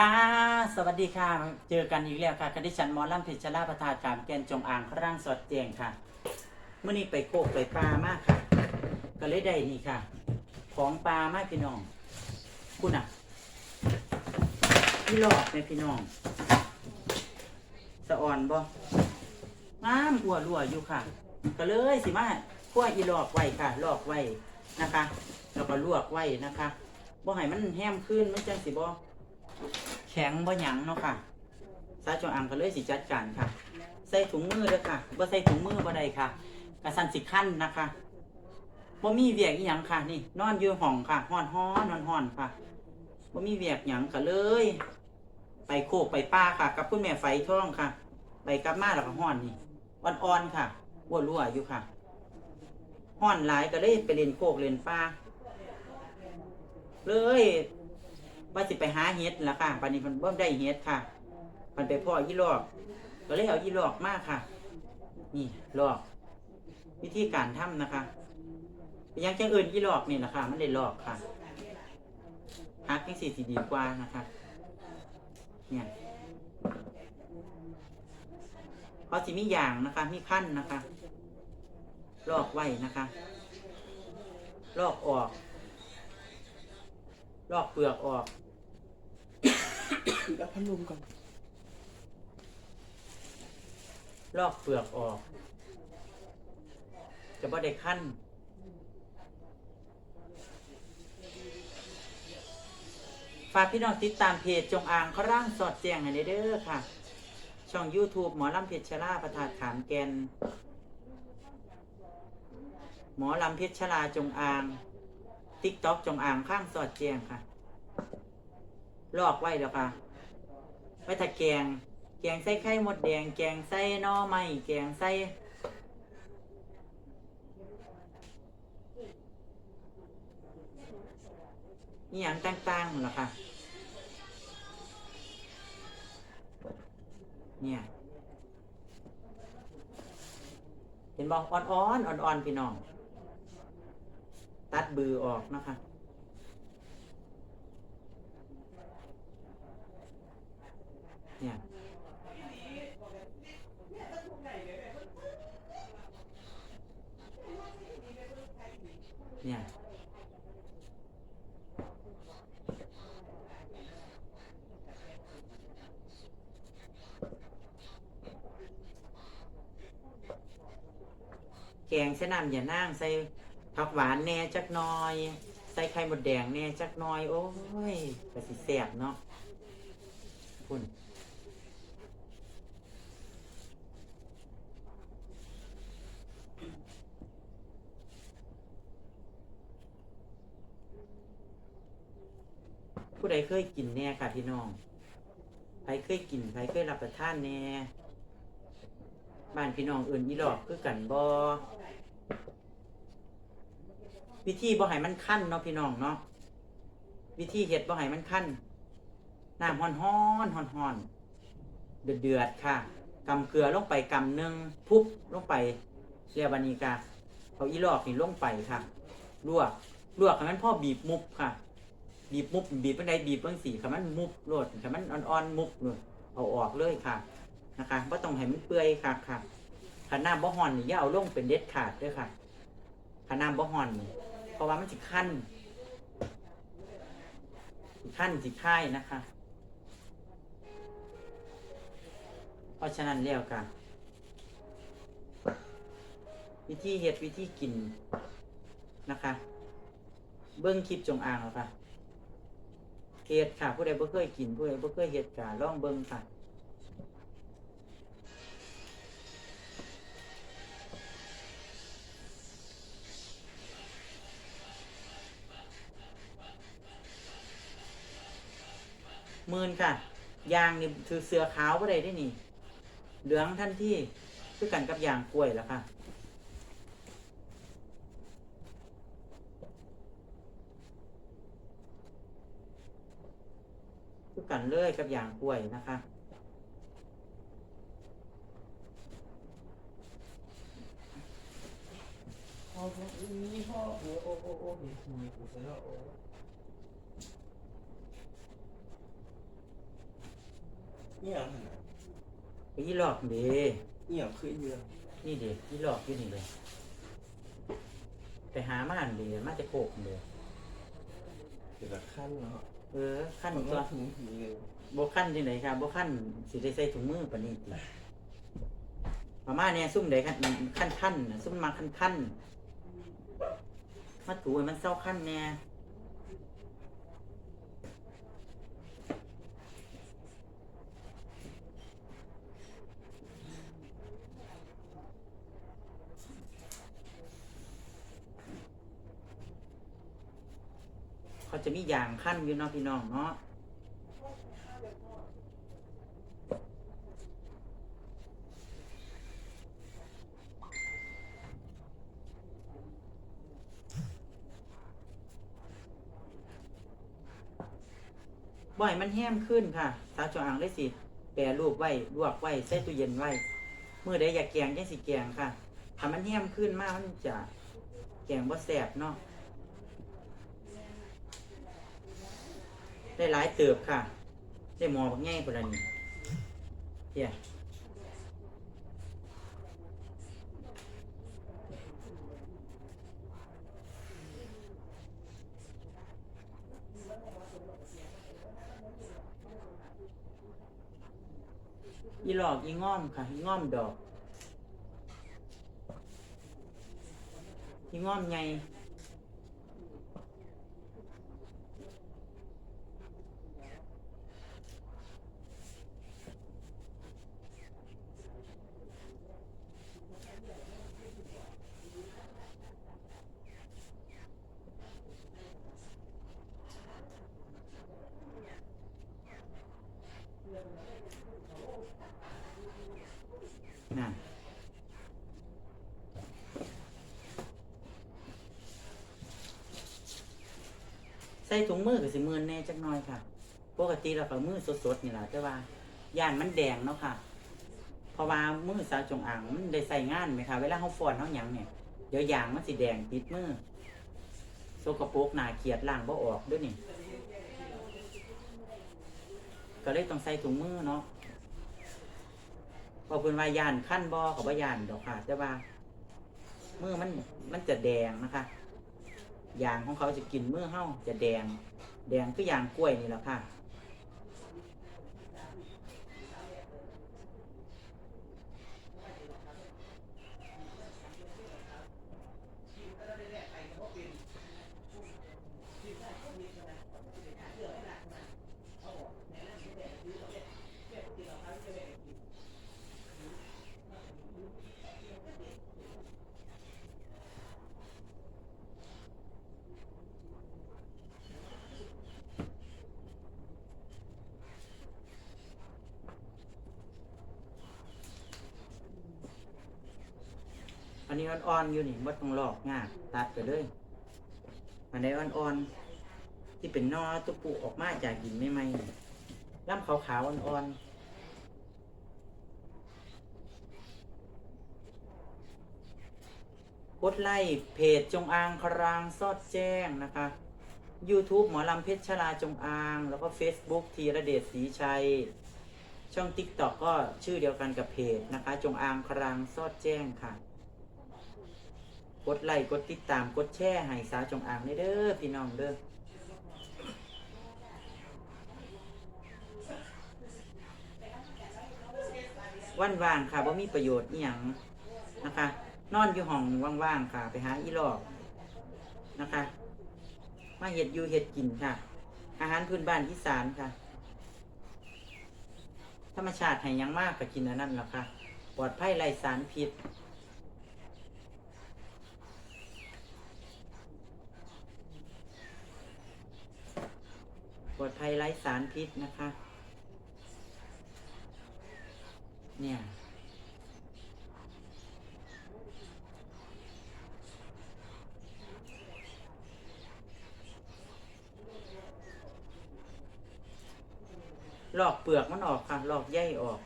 ค่ะ สวัสดีค่ะ เจอกันอีกแล้วค่ะคดิฉันหมอลำเพชรลาประทาการแกนจงอ่างรั่งสดเตียงค่ะเมื่อนี้ไปโคกไปปลามากค่ะ ก็เลยได้นี่ค่ะ ของปลามากพี่น้อง คุณอะพี่หลอกไหมพี่น้องสะอ่อนบ่งามหัวรัวอยู่ค่ะ ก็เลยสิมาขั้วอีหลอกไว้ค่ะหลอกไว้นะคะ แล้วก็ลวกไว้นะคะบ่ให้มันแห้มขึ้นมันจังสิบ่ แข็งบ่หยังเนาะค่ะสาจงอางก็เลยสิจัดการค่ะ ใส่ถุงมือเด้อค่ะบ่ใส่ถุงมือบ่ได้ค่ะกระสันสิขั้นนะคะบ่มีเวียกอีหยังค่ะ นี่ นอนอยู่ห้องค่ะฮ้อนฮ้อนนอนฮ้อนค่ะบ่มีเวียกหยังก็เลย ไปโคกไปป้าค่ะ กับคุณแม่ไฟท่องค่ะ ไปกลับมาแล้วก็ฮ้อนนี่อ่อนๆค่ะวัวรั่วอยู่ค่ะฮ้อนหลายก็เลยไปเล่นโคกเล่นป้าเลย ว่าสิไปหาเห็ดล่ะค่ะปันนี้มันเบิ่มได้เห็ดค่ะมันไปพ่อยี่ลอก ก็เลยเอายี่ลอกมากค่ะ นี่ลอก วิธีการทำนะคะยังจังอื่นยี่ลอกนี่แหละค่ะ มันได้ลอกค่ะฮักยังสี่สีดีกว่านะคะเนี่ยเขาสิมีอย่างนะคะ มีขั้นนะคะ ลอกไว้นะคะ ลอกออก ลอกเปลือกออกแล้วพัดลมก่อนลอกเปลือกออก จะบ่ได้ขั้นฝากพี่น้องติดตามเพจจงอางเขาร่างสอดแจงให้ได้เด้อค่ะ ช่อง YouTube หมอลำเพชรชลาประทาดขามแกน หมอลำเพชรชลาจงอาง ติ๊กต็อกจงอ่างข้างสอดแจงค่ะ ลอกไว้แล้วค่ะ ไว้ถ้าแกง แกงใส่ไข่หมดแดง แกงใส่น่อไม้แกงใส่นี่อย่างต่างๆหรอคะเนี่ย เห็นบอกอ่อนๆอ่อนๆพี่น้อง ตัดบือออกนะคะเนี่ยเนี่ยแกงใส่น้ำอย่านั่งใส่ ผักหวานแน่จักหน่อย ใส่ไข่หมดแดงแน่จักหน่อย โอ้ยกระสิแสบเนาะคุณผู้ใดเคยกินแน่ค่ะพี่น้องใครเคยกินใครเคยรับประทานแน่บ้านพี่น้องอื่นอีหลอกคือกันบอ วิธีบ่ให้มันขั้นเนาะพี่น้องเนาะวิธีเห็ดบ่ให้มันขั้นน้ำฮ้อนฮ้อนฮ้อนฮ้อนเดือดเดือดค่ะกำเกลือลงไปกำหนึ่งพุบลงไปเรียบานีกาเอาอีหลอกนี่ลงไปค่ะลวกลวกให้มันพ่อบีบมุบค่ะ บีบมุบบีบเป็นไดบีบเบื้อสีค่ะมันมุบโลดค่ะมันอ่อนๆมุบเลยเอาออกเลยค่ะนะคะว่าต้องให้มันเปื่อยค่ะค่ะขน้ำบ่หอนนี่อย่าเอาลงเป็นเด็ดขาดด้วยค่ะขน้ำบ่หอนนี่ ราะว่ามันสิขั้นขั้นสิค่ายนะคะ เพราะฉะนั้นแล้วค่ะวิธีเฮ็ดวิธีกินนะคะ เบิ้องคลิปจงอ่างแล้วค่ะเฮ็ดค่ะ ผู้ใดบ่เคยกิน ผู้ใดบ่เคยเฮ็ดกะลองเบิ่งค่ะ หมื่นค่ะ ยางนี่ถือเสือขาวบ่ได้ได้นี่ เหลืองทันที่คือกันกับยางกล้วยแล้วค่ะ คือกันเลยกับยางกล้วยนะคะ พ่อพ่อนี่พ่อโอ้โอ้โอ้โอ้มีคุยกูซะแล้วโอ้ นี่อย่างนั้นไปยี่หลอกเด้นี่ยงคือเยอะนี่เด็กยี่หลอกอยู่นี่เลยไปหามาอันเดียมาจะโคกเดียเกี่ยวกับขั้นเนาะเออขั้นผมตัวก็ถึงผีเลยโบขั้นที่ไหนครับโบขั้นสิได้ใส่ถุงมือปานนี้ติมาม่าเนี่ยซุ่มใดขั้นขั้นขั้นน่ะซุ่มมาขั้นขั้นมาถูให้มันเศร้าขั้นแน่ จะมีอย่างขั้นอยู่เนาะพี่น้องเนาะบ่อยมันแห้มขึ้นค่ะสาจงอ่างได้สิ แปรรูปไว้ลวกไว้ใส่ตู้เย็นไว้เมื่อใดอยากแกงจังสิแกงค่ะถ้ามันแห้มขึ้นมากมันจะแกงบ่แสบเนาะ ได้หลายเติบค่ะ ได้หมอบักง่ายคนละนี่เฮียอีหลอกอีง่อมค่ะอีง่อมดอกอีง่อมให ใส่ถุงมือกับสิมือแน่จักหน่อยค่ะ ปกติเราก็มือสดๆนี่แหละแต่ว่าย่านมันแดงเนาะค่ะ เพราะว่ามือสาวจงอางมันได้ใส่งานไหมคะเวลาเขาฟอนเขาหยังเนี่ยเดี๋ยวยางมันสิแดงติดมือโซกโปกหนาเขียดล่างบ่ออกด้วยนี่ ก็เลยต้องใส่ถุงมือเนาะพอเพิ่นว่ายานขั้นบ่เขาบ่ยานดอกค่ะแต่ว่ามือมันมันจะแดงนะคะ ยางของเขาจะกินเมื่อเฮาจะแดง แดงคือยางกล้วยนี่แหละค่ะ อันนี้อ่อนๆอยู่นี่บ่ต้องลอกงาตัดไปเลยอันใดอ่อนๆที่เป็นนอตุปุออกมาจากดินใหม่ๆนี่ล่ำขาวๆอ่อนๆกดไลค์เพจจงอางครางซอดแจ้งนะคะ YouTube หมอลำเพชรชลาจงอาง แล้วก็ Facebook ธีระเดชศรีชัย ช่อง TikTok ก็ชื่อเดียวกันกับเพจนะคะ จงอางครางซอดแจ้งค่ะ กดไลค์กดติดตามกดแชร์ให้สาวจงอางได้เด้อพี่น้องเด้อวันว่างค่ะบ่มีประโยชน์อีหยังนะคะ นอนอยู่ห้องว่างๆค่ะ ไปหาอีหลอกนะคะ มาเห็ดอยู่เห็ดกินค่ะ อาหารพื้นบ้านอีสานค่ะ ธรรมชาติให้ยังมากก็กินอันนั้นแหละค่ะ ปลอดภัยไร้สารพิษ ปลอด ภัยไร้สารพิษนะคะ เนี่ย ลอกเปลือกมันออกค่ะ ลอกใยออก